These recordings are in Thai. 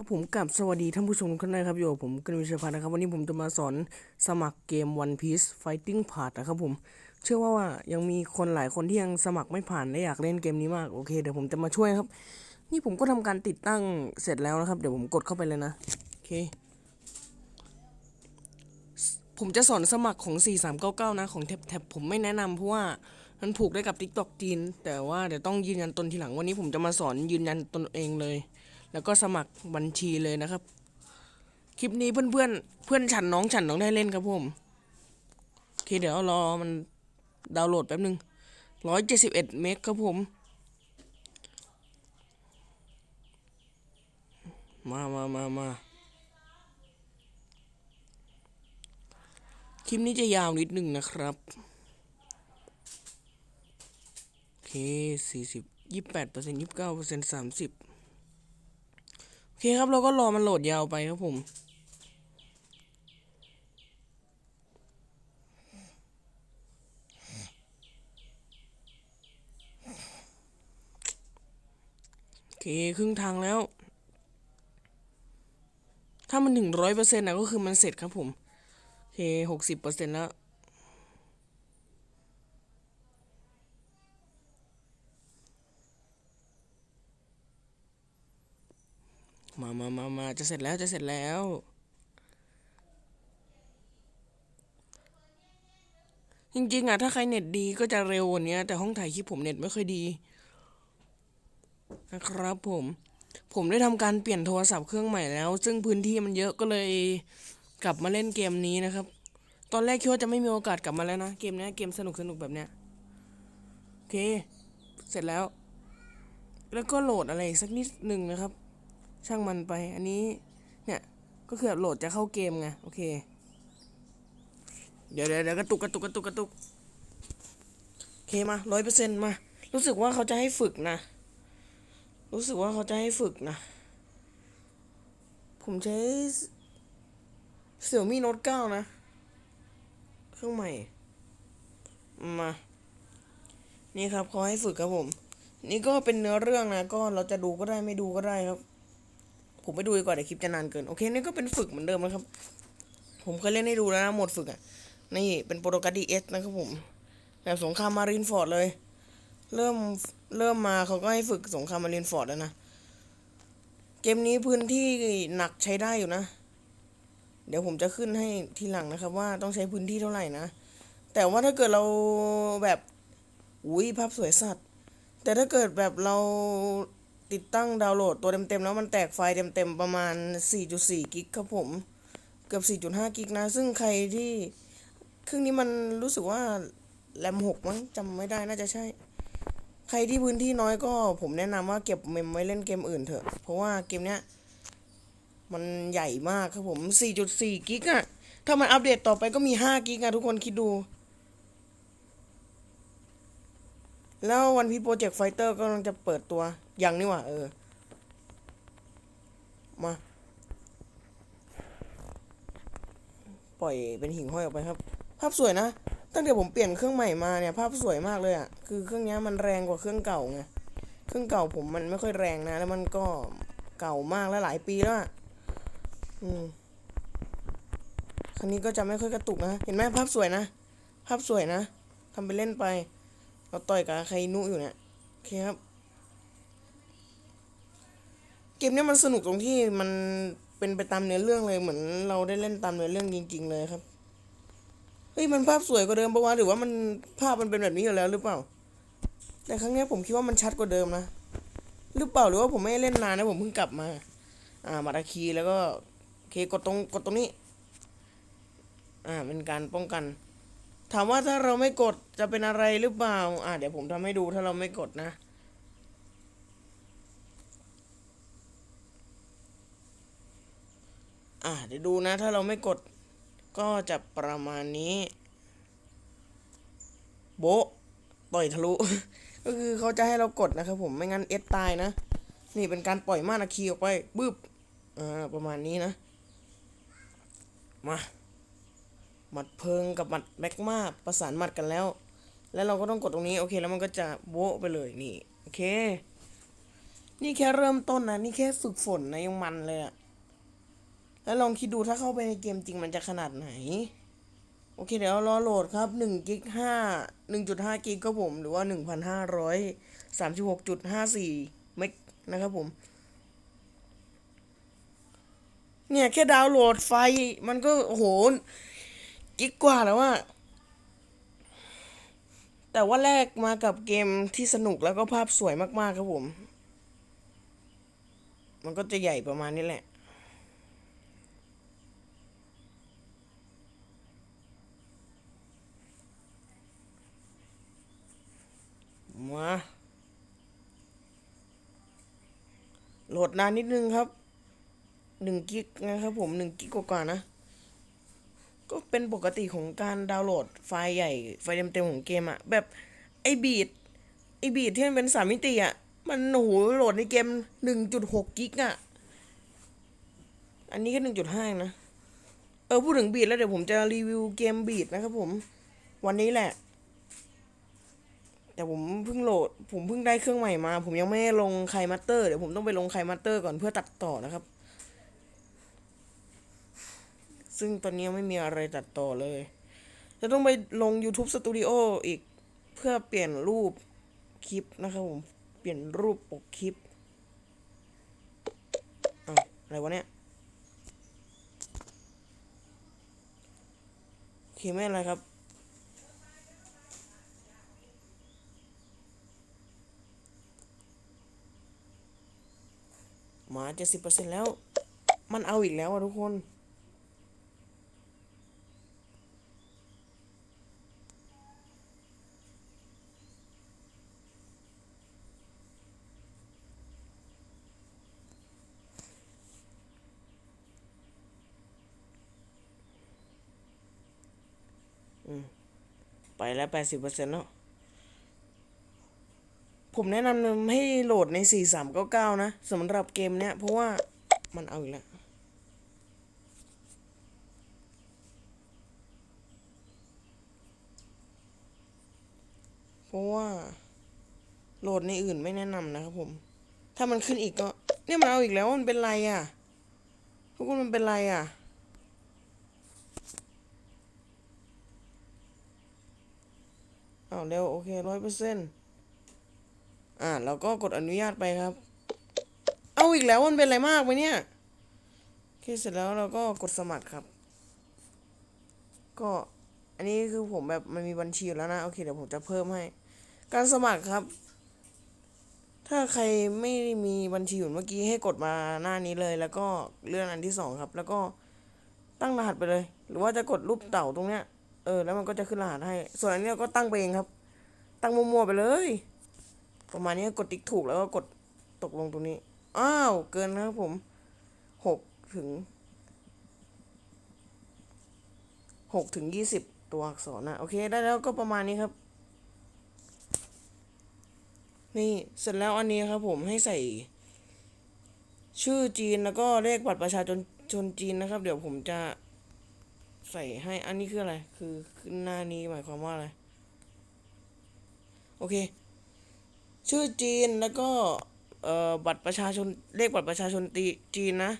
ครับผมกับสวัสดีท่านผู้ชมทุกท่านนะครับอยู่ผมกฤษวิชยพันธ์นะครับ วันนี้ผมจะมาสอนสมัครเกม One Piece Fighting Part นะครับผม เชื่อว่าว่ายังมีคนหลายคนที่ยังสมัครไม่ผ่านและอยากเล่นเกมนี้มาก โอเคเดี๋ยวผมจะมาช่วยครับ นี่ผมก็ทำการติดตั้งเสร็จแล้วนะครับ เดี๋ยวผมกดเข้าไปเลยนะ โอเค ผมจะสอนสมัครของ 4399 นะ ของแท็บแท็บผมไม่แนะนำเพราะว่ามันผูกได้กับ TikTok จีน แต่ว่าเดี๋ยวต้องยืนยันตนทีหลังวันนี้ผมจะมาสอนยืนยันตนเองเลย แล้วก็สมัครบัญชีเลยนะครับ คลิปนี้เพื่อนเพื่อนเพื่อนฉันน้องฉันต้องได้เล่นครับผมโอเคเดี๋ยวรอมันดาวน์โหลดแป๊บนึงร้อยเจ็ดสิบเอ็ดเมกครับผม มามามามาคลิปนี้จะยาวนิดหนึ่งนะครับ โอเคสี่สิบยี่แปดเปอร์เซ็นต์ยี่สิบเก้าเปอร์เซ็นต์สามสิบ โอเคครับเราก็รอมันโหลดยาวไปครับผมโอเคครึ่งทางแล้ว ถ้ามันถึงร้อยเปอร์เซ็นต์นะก็คือมันเสร็จครับผมโอเคหกสิบเปอร์เซ็นต์แล้ว มามามามาจะเสร็จแล้วจะเสร็จแล้ว จริงๆอะถ้าใครเน็ตดีก็จะเร็วกว่านี้แต่ห้องถ่ายคลิปผมเน็ตไม่ค่อยดี นะครับผม ผมได้ทำการเปลี่ยนโทรศัพท์เครื่องใหม่แล้ว ซึ่งพื้นที่มันเยอะก็เลยกลับมาเล่นเกมนี้นะครับ ตอนแรกคิดว่าจะไม่มีโอกาสกลับมาแล้วนะ เกมเนี้ยเกมสนุกสนุกแบบเนี้ยโอเค เสร็จแล้ว แล้วก็โหลดอะไรสักนิดหนึ่งนะครับ ช่างมันไป อันนี้ เนี่ย ก็คือโหลดจะเข้าเกมไง โอเคเดี๋ยวเดี๋ยวเดี๋ยวกระตุกกระตุกกระตุกกระตุก โอเคมาร้อยเปอร์เซ็นต์มา รู้สึกว่าเขาจะให้ฝึกนะ รู้สึกว่าเขาจะให้ฝึกนะ ผมใช้เสี่ยวมี่โน้ตเก้านะ เครื่องใหม่ มา นี่ครับเขาให้ฝึกครับผม นี่ก็เป็นเนื้อเรื่องนะ ก็เราจะดูก็ได้ไม่ดูก็ได้ครับ ผมไปดูดีกว่าเดี๋ยวคลิปจะนานเกิน โอเค นี่ก็เป็นฝึกเหมือนเดิมนะครับ ผมเคยเล่นให้ดูแล้วนะโหมดฝึกอะ นี่เป็นโปรโตการดีเอสนะครับผม แบบสงครามมารินฟอร์ดเลย เริ่มเริ่มมาเขาก็ให้ฝึกสงครามมารินฟอร์ดแล้วนะ เกมนี้พื้นที่หนักใช้ได้อยู่นะ เดี๋ยวผมจะขึ้นให้ทีหลังนะครับ ว่าต้องใช้พื้นที่เท่าไหร่นะ แต่ว่าถ้าเกิดเราแบบอุ้ยภาพสวยสัตว์ แต่ถ้าเกิดแบบเรา ติดตั้งดาวน์โหลดตัวเต็มๆแล้วมันแตกไฟล์เต็มๆประมาณ 4.4 กิกครับผม เกือบ 4.5 กิกนะ ซึ่งใครที่เครื่องนี้มันรู้สึกว่าแรม6มั้งจำไม่ได้น่าจะใช่ ใครที่พื้นที่น้อยก็ผมแนะนำว่าเก็บเมมไว้เล่นเกมอื่นเถอะ เพราะว่าเกมเนี้ยมันใหญ่มากครับผม 4.4 กิกอะถ้ามันอัปเดตต่อไปก็มี 5 กิกอะทุกคนคิดดู แล้ววันพีโปรเจกต์ไฟเตอร์ก็กำลังจะเปิดตัว ยังนี่หว่าเออ มา ปล่อยเป็นหิ่งห้อยออกไปครับ ภาพสวยนะ ตั้งแต่ผมเปลี่ยนเครื่องใหม่มาเนี่ย ภาพสวยมากเลยอะ่ะ คือเครื่องนี้มันแรงกว่าเครื่องเก่าไง เครื่องเก่าผมมันไม่ค่อยแรงนะ แล้วมันก็เก่ามากแล้วหลายปีแล้วอะอืมคันนี้ก็จะไม่ค่อยกระตุกนะ เห็นไหมภาพสวยนะ ภาพสวยนะทำไปเล่นไป เราต่อยกับใครนุอยู่เนี่ย โอเคครับ เกมนี้มันสนุกตรงที่มันเป็นไปตามเนื้อเรื่องเลยเหมือนเราได้เล่นตามเนื้อเรื่องจริง ๆ เลยครับเฮ้ยมันภาพสวยกว่าเดิมปะวะหรือว่ามันภาพมันเป็นแบบนี้อยู่แล้วหรือเปล่า แต่ครั้งนี้ผมคิดว่ามันชัดกว่าเดิมนะหรือเปล่าหรือว่าผมไม่เล่นนานนะผมเพิ่งกลับมา อ่ามาตาคีแล้วก็เคกดตรงกดตรงนี้ อ่าเป็นการป้องกัน ถามว่าถ้าเราไม่กดจะเป็นอะไรหรือเปล่า อ่าเดี๋ยวผมทำให้ดูถ้าเราไม่กดนะ อ่าเดี๋ยวดูนะ ถ้าเราไม่กดก็จะประมาณนี้ โบะต่อยทะลุ ก็คือเขาจะให้เรากดนะครับผมไม่งั้นเอสตายนะ นี่เป็นการปล่อยมานาคีออกไปบึ้บอ่าประมาณนี้นะ มาหมัดเพิงกับหมัดแมกมาประสานหมัดกันแล้ว แล้วเราก็ต้องกดตรงนี้โอเค แล้วมันก็จะโบไปเลยนี่ โอเค นี่แค่เริ่มต้นนะ นี่แค่ฝึกฝนนะยังมันเลยอะ แล้วลองคิดดูถ้าเข้าไปในเกมจริงมันจะขนาดไหน โอเคเดี๋ยวรอโหลดครับหนึ่งกิกห้าหนึ่งจุดห้ากิกก็ผมหรือว่าหนึ่งพันห้าร้อยสามสิบหกจุดห้าสี่เมกนะครับผม เนี่ยแค่ดาวน์โหลดไฟมันก็โอ้โหกิกกว่าแล้วว่าแต่ว่าแรกมากับเกมที่สนุกแล้วก็ภาพสวยมากๆครับผม มันก็จะใหญ่ประมาณนี้แหละ มา โหลดนานนิดนึงครับหนึ่งกิกนะครับผมหนึ่งกิกกว่าๆนะ ก็เป็นปกติของการดาวน์โหลดไฟล์ใหญ่ไฟล์เต็มๆของเกมอะแบบไอบีดไอบีดที่มันเป็นสามมิติอะมันโอ้โหโหลดในเกมหนึ่งจุดหกกิกอะอันนี้ก็หนึ่งจุดห้านะ เออพูดถึงบีดแล้วเดี๋ยวผมจะรีวิวเกมบีดนะครับผม วันนี้แหละ แต่ผมเพิ่งโหลด ผมเพิ่งได้เครื่องใหม่มา ผมยังไม่ได้ลงไคมัตเตอร์ เดี๋ยวผมต้องไปลงไคมัตเตอร์ก่อนเพื่อตัดต่อนะครับ ซึ่งตอนนี้ไม่มีอะไรตัดต่อเลย จะต้องไปลง YouTube Studio อีกเพื่อเปลี่ยนรูปคลิปนะครับผม เปลี่ยนรูปปกคลิปอ้าวอะไรวะเนี่ย โอเคไม่อะไรครับ มาเจ็ดสิบเปอร์เซ็นแล้ว มันเอาอีกแล้วอะทุกคน ไปแล้วแปดสิบเปอร์เซ็นต์แล้ว ผมแนะนำให้โหลดในสี่สามเก้าเก้านะสำหรับเกมเนี้ย เพราะว่ามันเอาอีกแล้วเพราะว่า โหลดในอื่นไม่แนะนำนะครับผม ถ้ามันขึ้นอีกก็ เนี่ยมันเอาอีกแล้วมันเป็นไรอะทุกคนมันเป็นไรอะอ้าวเร็วโอเคร้อยเปอร์เซ็นต์ อ่าเราก็กดอนุญาตไปครับ เอาอีกแล้วมันเป็นอะไรมากไหมเนี่ยโอเคเสร็จแล้วเราก็กดสมัครครับ ก็อันนี้คือผมแบบมันมีบัญชีอยู่แล้วนะโอเคเดี๋ยวผมจะเพิ่มให้ การสมัครครับ ถ้าใครไม่ได้มีบัญชีอยู่เมื่อกี้ให้กดมาหน้านี้เลย แล้วก็เลื่อนอันที่สองครับ แล้วก็ตั้งรหัสไปเลย หรือว่าจะกดรูปเต่าตรงเนี้ยเออแล้วมันก็จะขึ้นรหัสให้ ส่วนอันนี้เราก็ตั้งไปเองครับ ตั้งมั่วๆไปเลย ประมาณนี้กดติ๊กถูกแล้วก็กดตกลงตรงนี้ อ้าว เกินนะครับผมหกถึงหกถึงยี่สิบตัวอักษรนะ โอเค ได้แล้วก็ประมาณนี้ครับ นี่เสร็จแล้วอันนี้ครับผมให้ใส่ ชื่อจีนแล้วก็เลขบัตรประชาชนชนจีนนะครับ เดี๋ยวผมจะใส่ให้อันนี้คืออะไร คือขึ้นหน้านี้หมายความว่าอะไร โอเค ชื่อจีนแล้วก็เอ่อบัตรประชาชนเลขบัตรประชาชนตีจีนนะ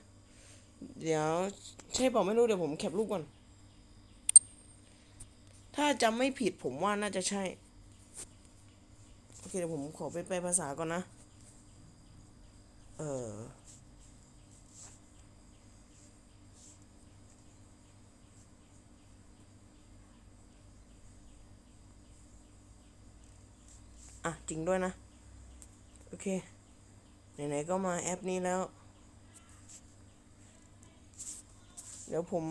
เดี๋ยวใช่เปล่าไม่รู้เดี๋ยวผมแคปรูปก่อน ถ้าจำไม่ผิดผมว่าน่าจะใช่ โอเคเดี๋ยวผมขอไปแปลภาษาก่อนนะ เอออะ จริงด้วยนะ เค ไหนๆก็มาแอปนี้แล้ว เดี๋ยวผม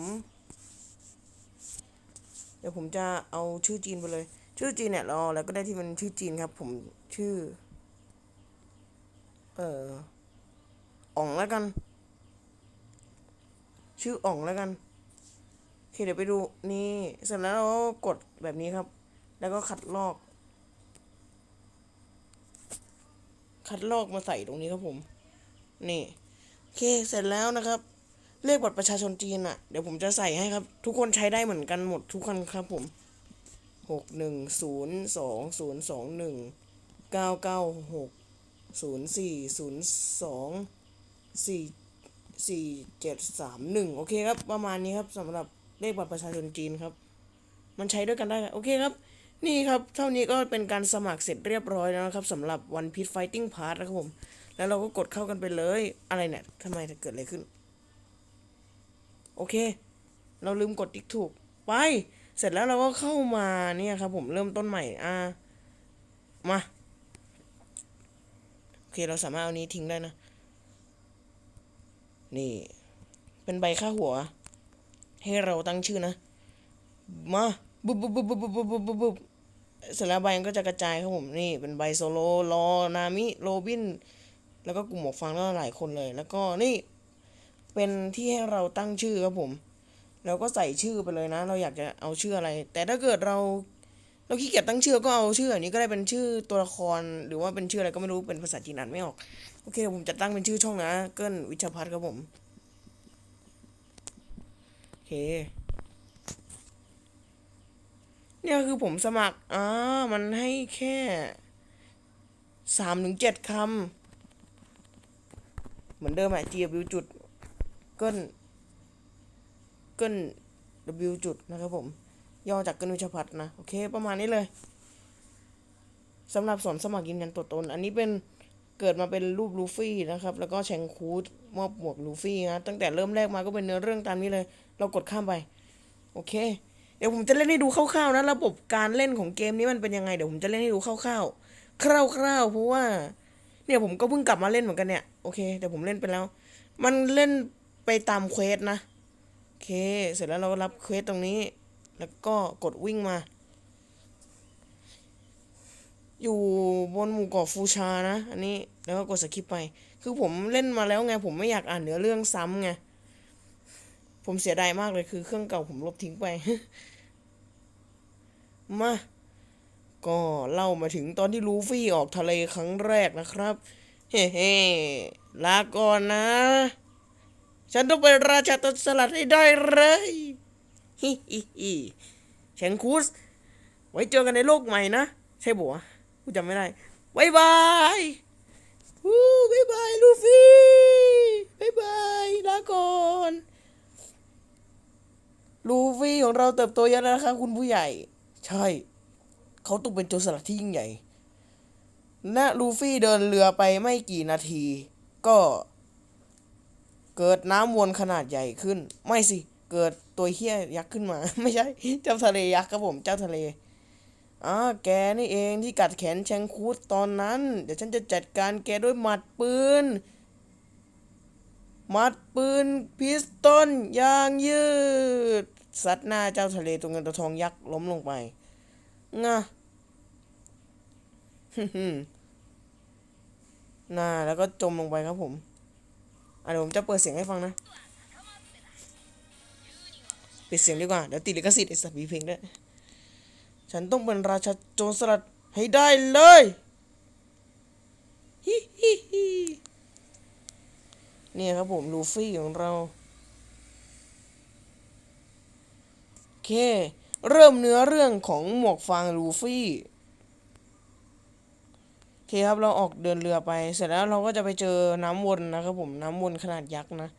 เดี๋ยวผมจะเอาชื่อจีนไปเลย ชื่อจีนเนี่ยเราแล้วก็ได้ที่มันชื่อจีนครับ ผมชื่อ เอ่ออ่องแล้วกัน ชื่ออ่องแล้วกันโอเคเดี๋ยวไปดูนี่เสร็จแล้วเราก็กดแบบนี้ครับ แล้วก็คัดลอก คัดลอกมาใส่ตรงนี้ครับผม นี่โอเคเสร็จแล้วนะครับ เลขบัตรประชาชนจีนอะ่ะ เดี๋ยวผมจะใส่ให้ครับ ทุกคนใช้ได้เหมือนกันหมดทุกคนครับผมหกหนึ่งศูนย์สองศูนย์สองหนึ่งเก้าเก้าหกศูนย์สี่ศูนย์สองสี่สี่เจ็ดสามหนึ่งโอเคครับ ประมาณนี้ครับสำหรับเลขบัตรประชาชนจีนครับ มันใช้ด้วยกันได้ครับโอเคครับ นี่ครับ เท่านี้ก็เป็นการสมัครเสร็จเรียบร้อยแล้วนะครับสำหรับวันพี e ไฟติ้งพาร์นะครับผม แล้วเราก็กดเข้ากันไปเลย อะไรเนี่ยทำไมเกิดอะไรขึ้น โอเค เราลืมกดติ๊กถูก ไป เสร็จแล้วเราก็เข้ามาเนี่ยครับผมเริ่มต้นใหม่ อ่า มา โอเค เราสามารถเอานี้ทิ้งได้นะ นี่ เป็นใบค่าหัว ให้เราตั้งชื่อนะ มาบุบบุบบุบบุ เสร็จแล้วใบมันก็จะกระจายครับผมนี่เป็นใบโซโลรอนามิโรบิน แล้วก็กลุ่มหมวกฟางแล้วก็หลายคนเลย แล้วก็นี่เป็นที่ให้เราตั้งชื่อครับผมเราก็ใส่ชื่อไปเลยนะ เราอยากจะเอาชื่ออะไร แต่ถ้าเกิดเรา เราขี้เกียจตั้งชื่อก็เอาชื่ออันนี้ก็ได้เป็นชื่อตัวละครหรือว่าเป็นชื่ออะไรก็ไม่รู้เป็นภาษาจีนอ่านไม่ออกโอเคเดี๋ยวผมจะตั้งเป็นชื่อช่องนะ เกิ้ลวิชพัฒน์ครับผมโอเค เนี่ยคือผมสมัครอ่ามันให้แค่สามถึงเจ็ดคำ เหมือนเดิมอะ G W จุดเกินเกิน W จุดนะครับผม ย่อจากเกินวิชพัฒนะ โอเค ประมาณนี้เลยสำหรับสอนสมัครยืนยันตัวตน อันนี้เป็นเกิดมาเป็นรูปลูฟี่นะครับ แล้วก็แชงคูดมอบหมวกลูฟี่นะ ตั้งแต่เริ่มแรกมาก็เป็นเนื้อเรื่องตามนี้เลย เรากดข้ามไป โอเค เดี๋ยวผมจะเล่นให้ดูคร่าวๆนะระบบการเล่นของเกมนี้มันเป็นยังไงเดี๋ยวผมจะเล่นให้ดูคร่าวๆ คร่าวๆ เพราะว่า เนี่ยผมก็เพิ่งกลับมาเล่นเหมือนกันเนี่ยโอเคแต่ผมเล่นไปแล้ว มันเล่นไปตามเควสนะโอเค เสร็จแล้วเราก็รับเควสตรงนี้ แล้วก็กดวิ่งมา อยู่บนหมู่เกาะฟูชานะ อันนี้แล้วก็กดสคิปไป คือผมเล่นมาแล้วไงผมไม่อยากอ่านเนื้อเรื่องซ้ำไง ผมเสียดายมากเลยคือเครื่องเก่าผมลบทิ้งไป มา ก็เล่ามาถึงตอนที่ลูฟี่ออกทะเลครั้งแรกนะครับ เฮ้เฮลาก่อนนะ ฉันต้องเป็นราชาต้นสลัดให้ได้เลยฮิฮิฮิแชงคูส ไว้เจอกันในโลกใหม่นะ ใช่บัวกูจำไม่ได้บายบายวู้บายบาย ลูฟี่บายบาย ลาก่อน ลูฟี่ของเราเติบโตเยอะแล้วนะครับคุณผู้ใหญ่ ใช่ เขาต้องเป็นโจรสลัดที่ยิ่งใหญ่ณลูฟี่เดินเรือไปไม่กี่นาที ก็ เกิดน้ำวนขนาดใหญ่ขึ้น ไม่สิ เกิดตัวเฮี้ยยักษ์ขึ้นมา ไม่ใช่ เจ้าทะเลยักษ์ครับผม เจ้าทะเลอ่าแกนี่เองที่กัดแขนแชงคูดตอนนั้น เดี๋ยวฉันจะจัดการแกด้วยหมัดปืนหมัดปืนพิสตอนยางยืด ซัดหน้าเจ้าทะเลตัวเงินตัวทองยักษ์ล้มลงไปงะน่าแล้วก็จมลงไปครับผมอะเดี๋ยวผมจะเปิดเสียงให้ฟังนะปิดเสียงดีกว่า เดี๋ยวติดลิขสิทธิ์ไอสัตว์มีเพลงด้วยฉันต้องเป็นราชาโจรสลัดให้ได้เลยฮิฮิฮิเนี่ยครับผมลูฟี่ของเรา โอ เค เริ่มเนื้อเรื่องของหมวกฟางลูฟี่โอเคครับเราออกเดินเรือไป เสร็จแล้วเราก็จะไปเจอน้ำวนนะครับผมน้ำวนขนาดยักษ์นะ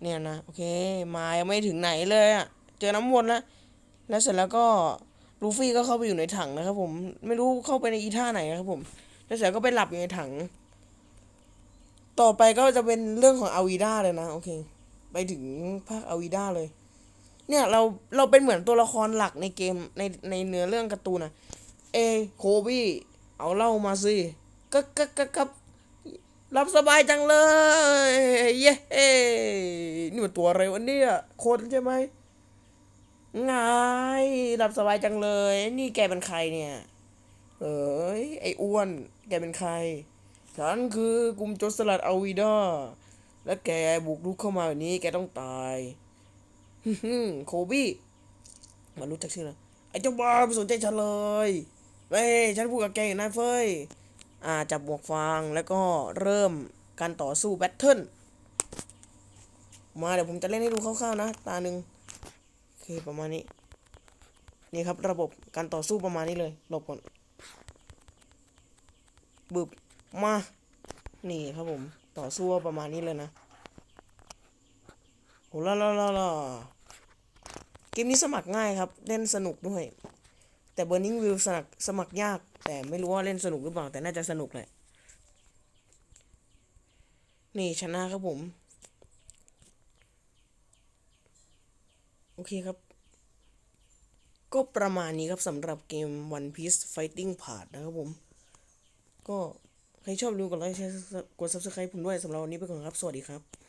เนี่ยนะโอเคมายังไม่ถึงไหนเลยอะ่ะเจอน้ำวนแล้วแล้วเสร็จแล้วก็ลูฟี่ก็เข้าไปอยู่ในถังนะครับผมไม่รู้เข้าไปในอีท่าไหนนะครับผมแล้วเสร็จก็ไปหลับอยู่ในถัง ต่อไปก็จะเป็นเรื่องของอาวีด้าเลยนะโอเค ไปถึงภาคอาวีด้าเลย เนี่ยเราเราเป็นเหมือนตัวละครหลักในเกมในในเนื้อเรื่องการ์ตูนนะเอโคบี้เอาเหล่ามาสิก็ก็ก็ก็รับสบายจังเลย เย้นี่มันตัวอะไรวะเนี่ยคนใช่ไหมไงรับสบายจังเลย นี่แกเป็นใครเนี่ยเอ้ยไอ้อ้วน แกเป็นใคร ฉันคือกลุ่มโจรสลัดอาวีดาและแกบุกรุกเข้ามาแบบนี้แกต้องตาย โคบี้มารู้จักชื่อแล้วไอ้เจ้าบ้าไม่สนใจฉันเลยเฮ้ยฉันพูดกับแกอยู่นะเฟ้ยอ่าจับหมวกฟางแล้วก็เริ่มการต่อสู้แบทเทิลมาเดี๋ยวผมจะเล่นให้ดูคร่าวๆนะ ตาหนึ่งโอเคประมาณนี้ นี่ครับระบบการต่อสู้ประมาณนี้เลยหลบก่อนบึบมา นี่ครับผม ต่อสู้ประมาณนี้เลยนะ โหล่าล่าล่าล่าเกมนี้สมัครง่ายครับ เล่นสนุกด้วย แต่เบอร์นิงวิวสมัครสมัครยาก แต่ไม่รู้ว่าเล่นสนุกหรือเปล่า แต่น่าจะสนุกแหละ นี่ชนะครับผม โอเคครับ ก็ประมาณนี้ครับสำหรับเกม One Piece Fighting Part นะครับผม ก็ใครชอบดูกดไลค์แชร์กด Subscribe ผมด้วยสำหรับวันนี้ไปก่อนครับ สวัสดีครับ